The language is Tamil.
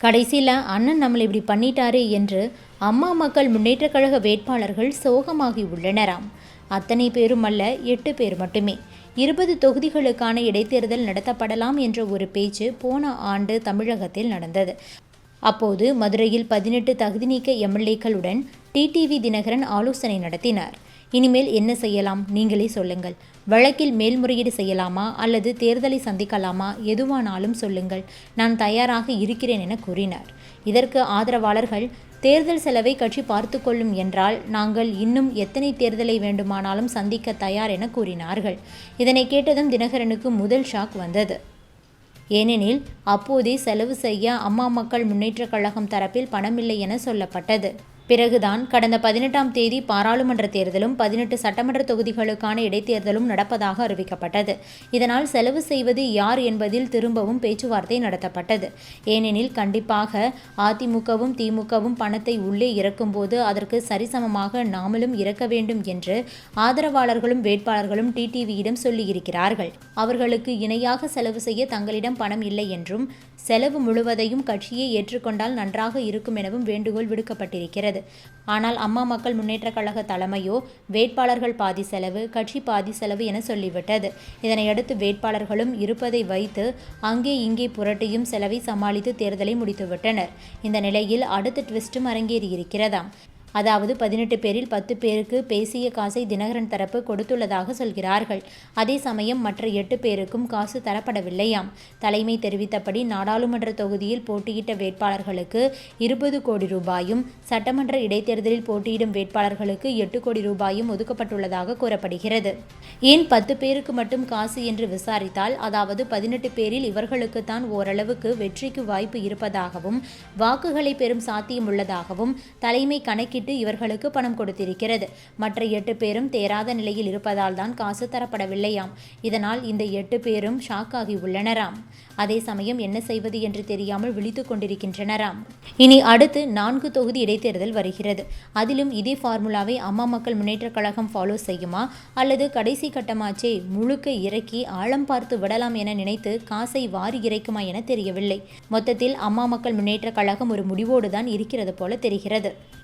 கடைசியில் அண்ணன் நம்மளை இப்படி பண்ணிட்டாரே என்று அம்மா மக்கள் முன்னேற்றக் கழக வேட்பாளர்கள் சோகமாகி உள்ளனராம். அத்தனை பேரும் அல்ல எட்டு பேர் மட்டுமே. இருபது தொகுதிகளுக்கான இடைத்தேர்தல் நடத்தப்படலாம் என்ற ஒரு பேச்சு போன ஆண்டு தமிழகத்தில் நடந்தது. அப்போது மதுரையில் பதினெட்டு தகுதி நீக்க எம்எல்ஏக்களுடன் டிடிவி தினகரன் ஆலோசனை நடத்தினார். இனிமேல் என்ன செய்யலாம்? நீங்களே சொல்லுங்கள். வழக்கில் மேல்முறையீடு செய்யலாமா? அல்லது தேர்தலை சந்திக்கலாமா? எதுவானாலும் சொல்லுங்கள். நான் தயாராக இருக்கிறேன் என கூறினார். இதற்கு ஆதரவாளர்கள் தேர்தல் செலவை கட்சி பார்த்து கொள்ளும் என்றால் நாங்கள் இன்னும் எத்தனை தேர்தலை வேண்டுமானாலும் சந்திக்க தயார் என கூறினார்கள். இதனை கேட்டதும் தினகரனுக்கு முதல் ஷாக் வந்தது. ஏனெனில் அப்போதே செலவு செய்ய அம்மா மக்கள் முன்னேற்றக் கழகம் தரப்பில் பணமில்லை என சொல்லப்பட்டது. பிறகுதான் கடந்த பதினெட்டாம் தேதி பாராளுமன்ற தேர்தலும் பதினெட்டு சட்டமன்ற தொகுதிகளுக்கான இடைத்தேர்தலும் நடப்பதாக அறிவிக்கப்பட்டது. இதனால் செலவு செய்வது யார் என்பதில் திரும்பவும் பேச்சுவார்த்தை நடத்தப்பட்டது. ஏனெனில் கண்டிப்பாக அதிமுகவும் திமுகவும் பணத்தை உள்ளே இறக்கும்போது அதற்கு சரிசமமாக நாமளும் இறக்க வேண்டும் என்று ஆதரவாளர்களும் வேட்பாளர்களும் டிடிவியிடம் சொல்லியிருக்கிறார்கள். அவர்களுக்கு இணையாக செலவு செய்ய தங்களிடம் பணம் இல்லை என்றும் செலவு முழுவதையும் கட்சியை ஏற்றுக்கொண்டால் நன்றாக இருக்கும் எனவும் வேண்டுகோள் விடுக்கப்பட்டிருக்கிறது. ஆனால் அம்மா மக்கள் முன்னேற்றக் கழக தலைமையோ வேட்பாளர்கள் பாதி செலவு கட்சி பாதி செலவு என சொல்லிவிட்டது. இதனையடுத்து வேட்பாளர்களும் இருப்பதை வைத்து அங்கே இங்கே புரட்டியும் செலவை சமாளித்து தேர்தலை முடித்துவிட்டனர். இந்த நிலையில் அடுத்த ட்விஸ்டும் அரங்கேறியிருக்கிறதாம். அதாவது பதினெட்டு பேரில் பத்து பேருக்கு பேசிய காசை தினகரன் தரப்பு கொடுத்துள்ளதாக சொல்கிறார்கள். அதே சமயம் மற்ற எட்டு பேருக்கும் காசு தரப்படவில்லையாம். தலைமை தெரிவித்தபடி நாடாளுமன்ற தொகுதியில் போட்டியிட்ட வேட்பாளர்களுக்கு இருபது கோடி ரூபாயும் சட்டமன்ற இடைத்தேர்தலில் போட்டியிடும் வேட்பாளர்களுக்கு எட்டு கோடி ரூபாயும் ஒதுக்கப்பட்டுள்ளதாக கூறப்படுகிறது. ஏன் பத்து பேருக்கு மட்டும் காசு என்று விசாரித்தால் அதாவது பதினெட்டு பேரில் இவர்களுக்கு தான் ஓரளவுக்கு வெற்றிக்கு வாய்ப்பு இருப்பதாகவும் வாக்குகளை பெறும் சாத்தியம் உள்ளதாகவும் தலைமை கணக்கில் கணக்கிட்டு இவர்களுக்கு பணம் கொடுத்திருக்கிறது. மற்ற எட்டு பேரும் தேராத நிலையில் இருப்பதால் தான் காசு தரப்படவில்லையாம். இதனால் இந்த எட்டு பேரும் ஷாக் ஆகி உள்ளனராம். அதே சமயம் என்ன செய்வது என்று தெரியாமல் விழித்துக் கொண்டிருக்கின்றனராம். இனி அடுத்து நான்கு தொகுதி இடைத்தேர்தல் வருகிறது. அதிலும் இதே ஃபார்முலாவை அம்மா மக்கள் முன்னேற்றக் கழகம் ஃபாலோ செய்யுமா? அல்லது கடைசி கட்டமாச்சே முழுக்க இறக்கி ஆழம் பார்த்து விடலாம் என நினைத்து காசை வாரி இறைக்குமா என தெரியவில்லை. மொத்தத்தில் அம்மா மக்கள் முன்னேற்றக் கழகம் ஒரு முடிவோடு தான் இருக்கிறது போல தெரிகிறது.